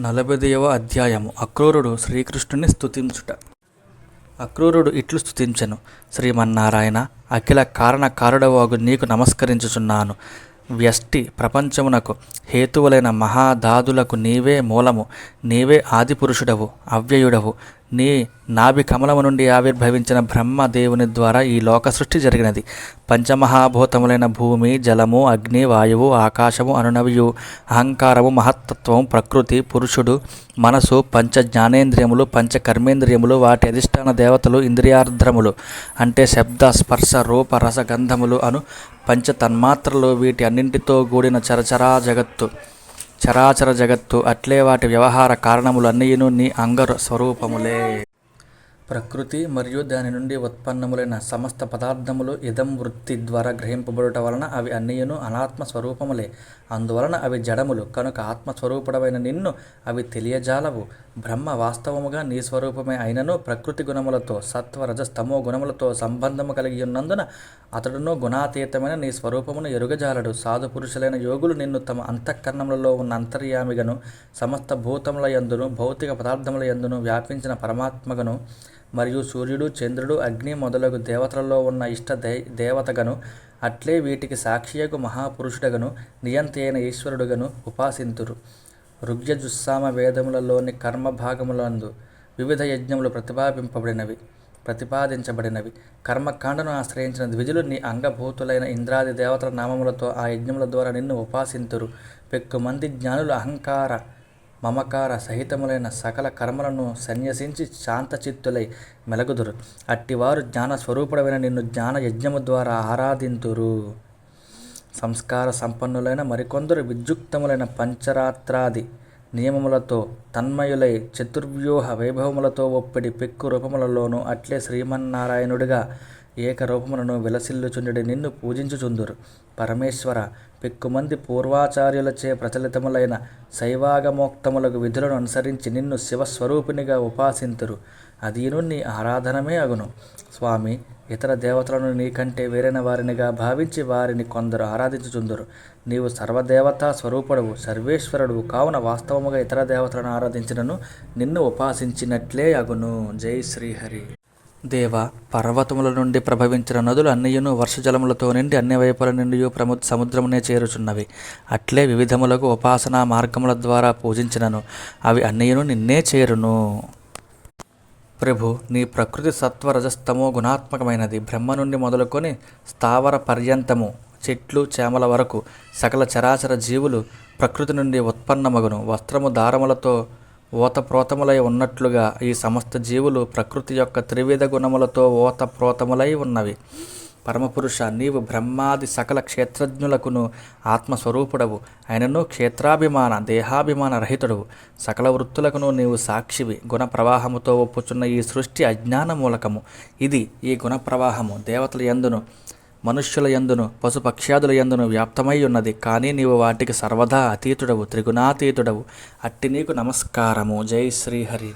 నలభైదవ అధ్యాయము. అక్రూరుడు శ్రీకృష్ణుని స్తుతించుట. అక్రూరుడు ఇట్లు స్థుతించెను శ్రీమన్నారాయణ అఖిల కారణకారుడవాగు నీకు నమస్కరించుచున్నాను. వ్యష్టి ప్రపంచమునకు హేతువులైన మహాదాదులకు నీవే మూలము నీవే ఆదిపురుషుడవు అవ్యయుడవు. నీ నాభి కమలము నుండి ఆవిర్భవించిన బ్రహ్మదేవుని ద్వారా ఈ లోక సృష్టి జరిగినది. పంచమహాభూతములైన భూమి జలము అగ్ని వాయువు ఆకాశము అనునవియు అహంకారము మహత్తత్వం ప్రకృతి పురుషుడు మనసు పంచ జ్ఞానేంద్రియములు పంచ కర్మేంద్రియములు వాటి అధిష్టాన దేవతలు ఇంద్రియార్ద్రములు అంటే శబ్ద స్పర్శ రూప రస గంధములు అను పంచ తన్మాత్రలు వీటి అన్నింటితో కూడిన చరచరా జగత్తు. చరాచర జగత్తు అట్లే వాటి వ్యవహార కారణములు నీ అంగ స్వరూపములే. ప్రకృతి మరియు దాని నుండి ఉత్పన్నములైన సమస్త పదార్థములు ఇదం వృత్తి ద్వారా గ్రహింపబడుట వలన అవి అన్నియును అనాత్మ స్వరూపములే. అందువలన అవి జడములు. కనుక ఆత్మస్వరూపుడమైన నిన్ను అవి తెలియజాలవు. బ్రహ్మ వాస్తవముగా నీ స్వరూపమే అయినను ప్రకృతి గుణములతో సత్వ రజస్తమో గుణములతో సంబంధము కలిగి ఉన్నందున అతడును గుణాతీతమైన నీ స్వరూపమును ఎరుగజాలడు. సాధు పురుషులైన యోగులు నిన్ను తమ అంతఃకరణములలో ఉన్న అంతర్యామిగను సమస్త భూతముల యందును భౌతిక పదార్థముల యందును వ్యాపించిన పరమాత్మగను మరియు సూర్యుడు చంద్రుడు అగ్ని మొదలగు దేవతలలో ఉన్న ఇష్ట దే దేవతగను అట్లే వీటికి సాక్షియకు మహాపురుషుడగను నియంతైన ఈశ్వరుడుగను ఉపాసింతురు. ఋగ్యజుస్సామ వేదములలోని కర్మభాగములందు వివిధ యజ్ఞములు ప్రతిపాదింపబడినవి ప్రతిపాదించబడినవి. కర్మకాండను ఆశ్రయించిన ద్విజులు నీ అంగభూతులైన ఇంద్రాది దేవతల నామములతో ఆ యజ్ఞముల ద్వారా నిన్ను ఉపాసింతురు. పెక్కుమంది జ్ఞానులు అహంకార మమకార సహితములైన సకల కర్మలను సన్యసించి శాంతచిత్తులై మెలగుదురు. అట్టివారు జ్ఞాన స్వరూపుడమైన నిన్ను జ్ఞాన యజ్ఞము ద్వారా ఆరాధింతురు. సంస్కార సంపన్నులైన మరికొందరు విద్యుక్తములైన పంచరాత్రాది నియమములతో తన్మయులై చతుర్వ్యూహ వైభవములతో ఒప్పిడి పెక్కు రూపములలోనూ అట్లే శ్రీమన్నారాయణుడిగా ఏకరూపములను విలసిల్లుచుండి నిన్ను పూజించుచుందురు. పరమేశ్వర పెక్కుమంది పూర్వాచార్యులచే ప్రచలితములైన శైవాగమోక్తములకు విధులను అనుసరించి నిన్ను శివస్వరూపినిగా ఉపాసింతురు. అదీను నీ ఆరాధనమే అగును. స్వామి ఇతర దేవతలను నీకంటే వేరైన వారినిగా భావించి వారిని కొందరు ఆరాధించుచుందురు. నీవు సర్వదేవతా స్వరూపుడవు సర్వేశ్వరుడు కావున వాస్తవముగా ఇతర దేవతలను ఆరాధించినను నిన్ను ఉపాసించినట్లే అగును. జై శ్రీహరి. దేవ పర్వతముల నుండి ప్రభవించిన నదులు అన్నియును వర్షజలములతో నిండి అన్ని వైపుల నుండి ప్రము సముద్రమునే చేరుచున్నవి. అట్లే వివిధములకు ఉపాసనా మార్గముల ద్వారా పూజించినను. అవి అన్నియును నిన్నే చేరును. ప్రభు నీ ప్రకృతి సత్వ రజస్తమో గుణాత్మకమైనది. బ్రహ్మ నుండి మొదలుకొని స్థావర పర్యంతము చెట్లు చేమల వరకు సకల చరాచర జీవులు ప్రకృతి నుండి ఉత్పన్నమగును. వస్త్రము దారములతో ఓతప్రోతములై ఉన్నట్లుగా ఈ సమస్త జీవులు ప్రకృతి యొక్క త్రివిధ గుణములతో ఓతప్రోతములై ఉన్నవి. పరమపురుష నీవు బ్రహ్మాది సకల క్షేత్రజ్ఞులకును ఆత్మస్వరూపుడవు. ఆయనను క్షేత్రాభిమాన దేహాభిమాన రహితుడవు. సకల వృత్తులకును నీవు సాక్షివి. గుణ ప్రవాహముతో ఒప్పుచున్న ఈ సృష్టి అజ్ఞాన మూలకము ఇది ఈ గుణ ప్రవాహము దేవతల ఎందును మనుష్యుల యందును పశుపక్ష్యాదుల యందును వ్యాప్తమై ఉన్నది. కానీ నీవు వాటికి సర్వదా అతీతుడవు త్రిగుణాతీతుడవు. అట్టి నీకు నమస్కారము. జై శ్రీహరి.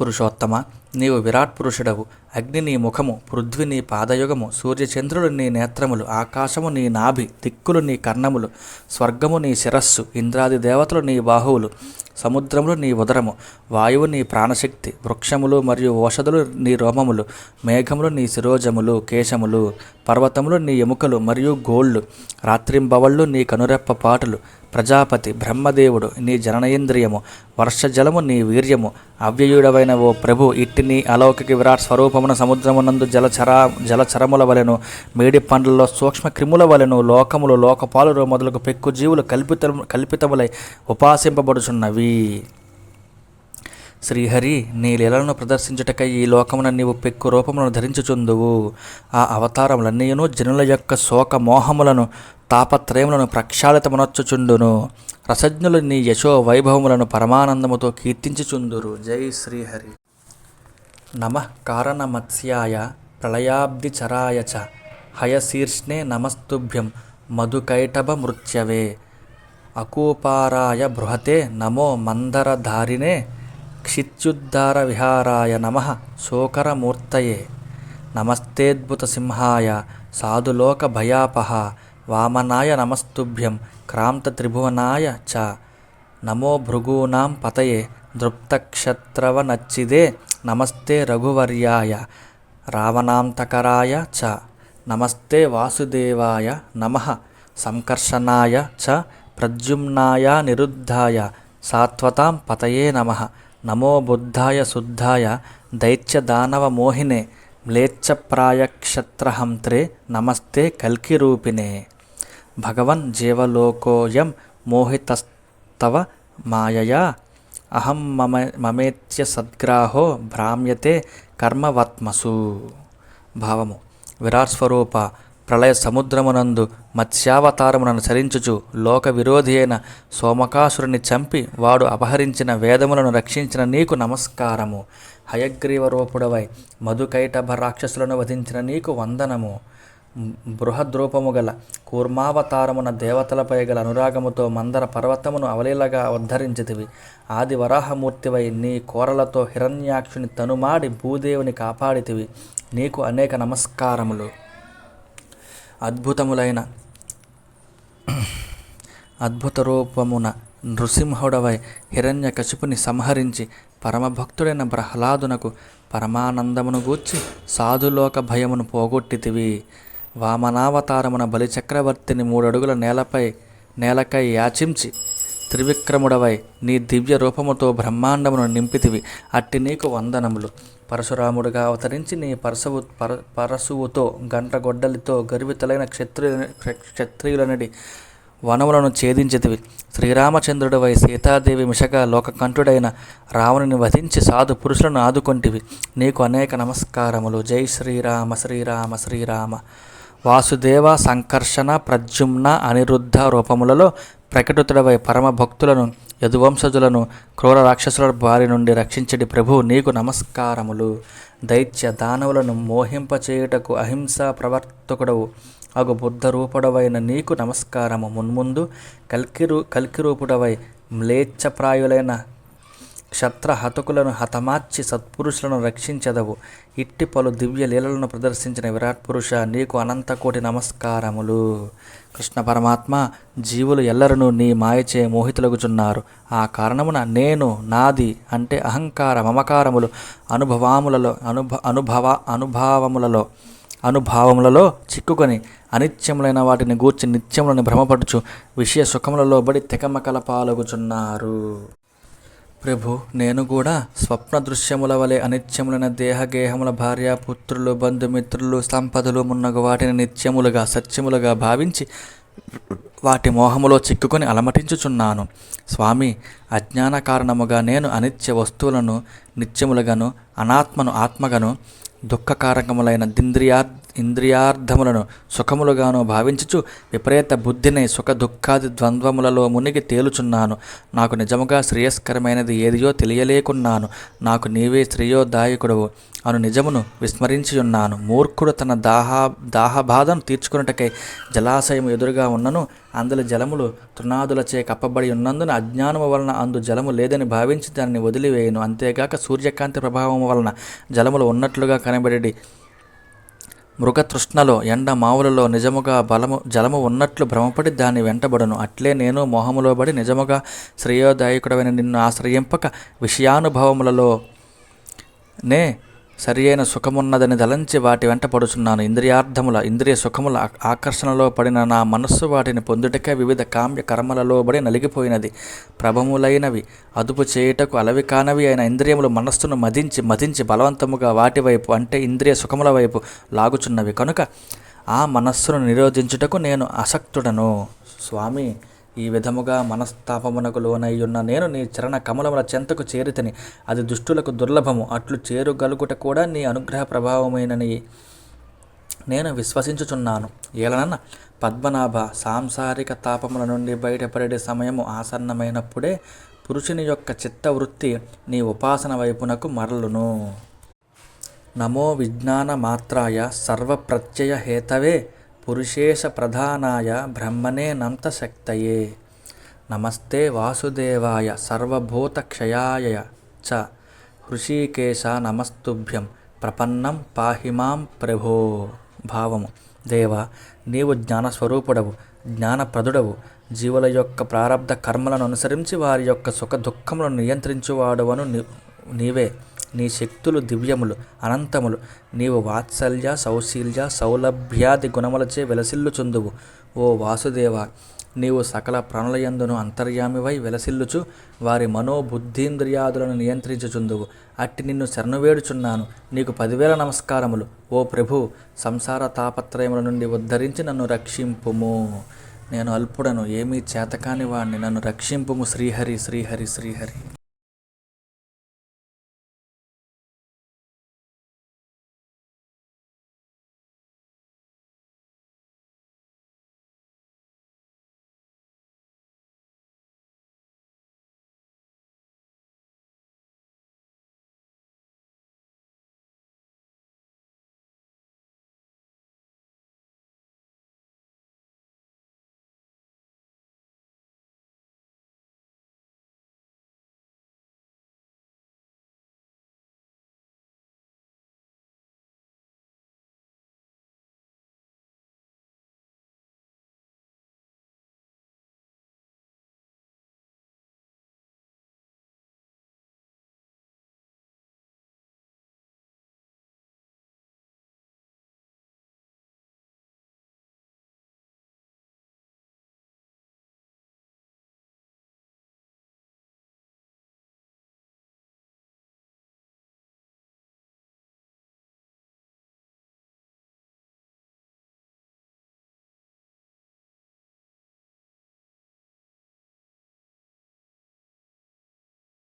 పురుషోత్తమ. నీవు విరాట్ పురుషుడవు. అగ్ని నీ ముఖము పృథ్వి నీ పాదయుగము సూర్యచంద్రుడు నీ నేత్రములు ఆకాశము నీ నాభి దిక్కులు నీ కర్ణములు స్వర్గము నీ శిరస్సు ఇంద్రాది దేవతలు నీ బాహువులు సముద్రములు నీ ఉదరము వాయువు నీ ప్రాణశక్తి వృక్షములు మరియు ఓషధులు నీ రోమములు మేఘములు నీ శిరోజములు కేశములు పర్వతములు నీ ఎముకలు మరియు గోళ్ళు రాత్రింబవళ్ళు నీ కనురెప్ప పాటలు ప్రజాపతి బ్రహ్మదేవుడు నీ జననేంద్రియము వర్షజలము నీ వీర్యము. అవ్యయుడవైన ఓ ప్రభు ఇట్టి నీ అలౌకిక విరాట్ స్వరూపమున సముద్రమునందు జలచరా జలచరముల వలెను మేడి పండ్లలో సూక్ష్మ క్రిముల వలెను లోకములు లోకపాలు మొదలగు పెక్కు జీవులు కల్పిత కల్పితములై ఉపాసింపబడుచున్నవి. శ్రీహరి నీ లీలలను ప్రదర్శించుటకై ఈ లోకమున నీవు పెక్కు రూపములను ధరించుచుందువు. ఆ అవతారములన్నీయును జనుల యొక్క శోక మోహములను తాపత్రయములను ప్రక్షాళితమునొచ్చుచుండును. రసజ్ఞులు నీ యశో వైభవములను పరమానందముతో కీర్తించుచుందురు. జై శ్రీహరి. నమ కారణమత్స్యాయ ప్రళయాబ్దిచరాయ చ. హయశీర్ష్ణే నమస్తుభ్యం మధుకైటభమృత్యవే అకూపారాయ బృహతే నమో మందరధారినే క్షిత్యుద్ధార విహారాయ నమ శోకరమూర్తయే. నమస్తేద్భుత సాధులోక భయాపహ వామనాయ నమస్తుభ్యం క్రాంతత్రిభువనాయ చ. నమో భృగూనాం పతయే. దృప్తక్షత్రవనచ్చిదే. నమస్తే రఘువర్యాయ. రావణాంతకరాయ చ. నమస్తే వాసుదేవాయ నమ సంకర్షణాయ చ. ప్రద్యుమ్నాయ నిరుద్ధాయ. సాత్వతాం పతయే నమ నమో బుద్ధాయ శుద్ధాయ దైత్యదానవమోహినే మ్లేచ్ఛప్రాయక్షత్రహంత్రే నమస్తే కల్కిరూపిణే. భగవన్ జీవలోకోయం మోహితస్తవ మాయయా. అహం మమ మమేత్య సద్గ్రాహో భ్రామ్యతే కర్మవత్మసు. భావము. విరాట్ స్వరూప ప్రళయ సముద్రమునందు మత్స్యావతారమునను చరించుచు లోక విరోధి అయిన సోమకాసురుని చంపి వాడు అపహరించిన వేదములను రక్షించిన నీకు నమస్కారము. హయగ్రీవరూపుడవై మధుకైటభ రాక్షసులను వధించిన నీకు వందనము. బృహద్రూపము గల కూర్మావతారమున దేవతలపై గల అనురాగముతో మందర పర్వతమును అవలీలగా ఉద్ధరించితివి. ఆది వరాహమూర్తివై నీ కోరలతో హిరణ్యాక్షుని తనుమాడి భూదేవుని కాపాడితివి. నీకు అనేక నమస్కారములు. అద్భుతములైన అద్భుత రూపమున నృసింహుడవై హిరణ్య కశిపుని సంహరించి పరమభక్తుడైన ప్రహ్లాదునకు పరమానందమును గూర్చి సాధులోక భయమును పోగొట్టితివి. వామనావతారమున బలిచక్రవర్తిని మూడడుగుల నేలపై నేలకై యాచించి త్రివిక్రముడవై నీ దివ్య రూపముతో బ్రహ్మాండమును నింపితివి. అట్టి నీకు వందనములు. పరశురాముడుగా అవతరించి నీ పరశువు పర పరశువుతో గంటగొడ్డలితో గర్వితులైన క్షత్రియ క్షత్రియులనడి వనములను ఛేదించితివి. శ్రీరామచంద్రుడివై సీతాదేవి మిషగా లోకకంఠుడైన రావణుని వధించి సాధు పురుషులను ఆదుకొంటివి. నీకు అనేక నమస్కారములు. జై శ్రీరామ శ్రీరామ శ్రీరామ. వాసుదేవ సంకర్షణ ప్రద్యుమ్న అనిరుద్ధ రూపములలో ప్రకటితుడవై పరమ భక్తులను యదువంశజులను క్రూర రాక్షసుల బారి నుండి రక్షించడి ప్రభు నీకు నమస్కారములు. దైత్య దానవులను మోహింపచేయుటకు అహింసా ప్రవర్తకుడవు. అగు బుద్ధ రూపుడవైన నీకు నమస్కారము. మున్ముందు కల్కిరు కల్కిరూపుడవై మ్లేచ్ఛప్రాయులైన క్షత్ర హతమార్చి సత్పురుషులను రక్షించదవు. ఇట్టి పలు దివ్య లీలలను ప్రదర్శించిన విరాట్ పురుష నీకు అనంతకోటి నమస్కారములు. కృష్ణ పరమాత్మ జీవులు ఎల్లరూ నీ మాయచే మోహితులగుచున్నారు. ఆ కారణమున నేను నాది అంటే అహంకార మమకారములు అనుభవాములలో అనుభ అనుభవ అనుభావములలో అనుభావములలో చిక్కుకొని అనిత్యములైన వాటిని గూర్చి నిత్యములను భ్రమపడుచు విషయ సుఖములలో బడి తెకమకల పాలగుచున్నారు. ప్రభు నేను కూడా స్వప్న దృశ్యముల వలె అనిత్యములైన దేహగేహముల భార్య పుత్రులు బంధుమిత్రులు సంపదలు మున్నగు వాటిని నిత్యములుగా సత్యములుగా భావించి వాటి మోహములో చిక్కుకొని అలమటించుచున్నాను. స్వామి అజ్ఞాన కారణముగా నేను అనిత్య వస్తువులను నిత్యములుగాను అనాత్మను ఆత్మగాను దుఃఖకారకములైన దింద్రియా ఇంద్రియార్థములను సుఖములుగాను భావించుచు విపరీత బుద్ధిని సుఖ దుఃఖాది ద్వంద్వములలో మునిగి తేలుచున్నాను. నాకు నిజముగా శ్రేయస్కరమైనది ఏదియో తెలియలేకున్నాను. నాకు నీవే శ్రేయోదాయకుడవు అను నిజమును విస్మరించి ఉన్నాను మూర్ఖుడు తన దాహ దాహబాధను తీర్చుకున్నటకై జలాశయం ఎదురుగా ఉన్నను అందులో జలములు తృణాదులచే కప్పబడి ఉన్నందున అజ్ఞానము వలన అందు జలము లేదని భావించి దానిని వదిలివేయను. అంతేగాక సూర్యకాంతి ప్రభావం వలన జలములు ఉన్నట్లుగా కనబడి మృగతృష్ణలో ఎండ మావులలో నిజముగా బలము జలము ఉన్నట్లు భ్రమపడి దాన్ని వెంటబడును. అట్లే నేను మోహములో పడి నిజముగా శ్రేయోదాయకుడమైన నిన్ను ఆశ్రయింపక విషయానుభవములలో నే సరి అయిన సుఖమున్నదని దలంచి వాటి వెంట పడుచున్నాను. ఇంద్రియార్థముల ఇంద్రియ సుఖముల ఆకర్షణలో పడిన నా మనస్సు వాటిని పొందుటకే వివిధ కామ్య కర్మలలో బడి నలిగిపోయినది. ప్రభములైనవి అదుపు చేయుటకు అలవి కానవి అయిన ఇంద్రియములు మనస్సును మదించి మదించి బలవంతముగా వాటి వైపు అంటే ఇంద్రియ సుఖముల వైపు లాగుచున్నవి. కనుక ఆ మనస్సును నిరోధించుటకు నేను అసక్తుడను స్వామి ఈ విధముగా మనస్తాపమునకు లోనయ్యున్న నేను నీ చరణ కమలముల చెంతకు చేరితని. అది దుష్టులకు దుర్లభము. అట్లు చేరుగలుగుట కూడా నీ అనుగ్రహ ప్రభావమైనని నేను విశ్వసించుచున్నాను. ఏలనన్న? పద్మనాభ సాంసారిక తాపముల నుండి బయటపడే సమయము ఆసన్నమైనప్పుడే పురుషుని యొక్క చిత్తవృత్తి నీ ఉపాసన వైపునకు మరలును. నమో విజ్ఞాన మాత్రాయ సర్వప్రత్యయ హేతవే పురుషేష ప్రధానాయ బ్రహ్మణే నంతశక్తయే. నమస్తే వాసుదేవాయ సర్వభూతక్షయాయ చ. హృషీకేశ నమస్తుభ్యం. ప్రపన్నం పాహి మాం ప్రభో. భావము. దేవ నీవు జ్ఞానస్వరూపుడవు జ్ఞానప్రదుడవు. జీవుల యొక్క ప్రారంధ కర్మలను అనుసరించి వారి యొక్క సుఖ దుఃఖములను నియంత్రించువాడవను ని- నీవే. నీ శక్తులు దివ్యములు అనంతములు. నీవు వాత్సల్య సౌశీల్య సౌలభ్యాది గుణములచే వెలసిల్లుచుందువు. ఓ వాసుదేవ నీవు సకల ప్రాణులయందును అంతర్యామివై వెలసిల్లుచు వారి మనోబుద్ధీంద్రియాదులను నియంత్రించుచుందువు. అట్టి నిన్ను శరణువేడుచున్నాను. నీకు పదివేల నమస్కారములు. ఓ ప్రభు సంసార తాపత్రయముల నుండి ఉద్ధరించి నన్ను రక్షింపుము. నేను అల్పుడను ఏమీ చేతకాని వాణ్ణి. నన్ను రక్షింపుము శ్రీహరి శ్రీహరి శ్రీహరి.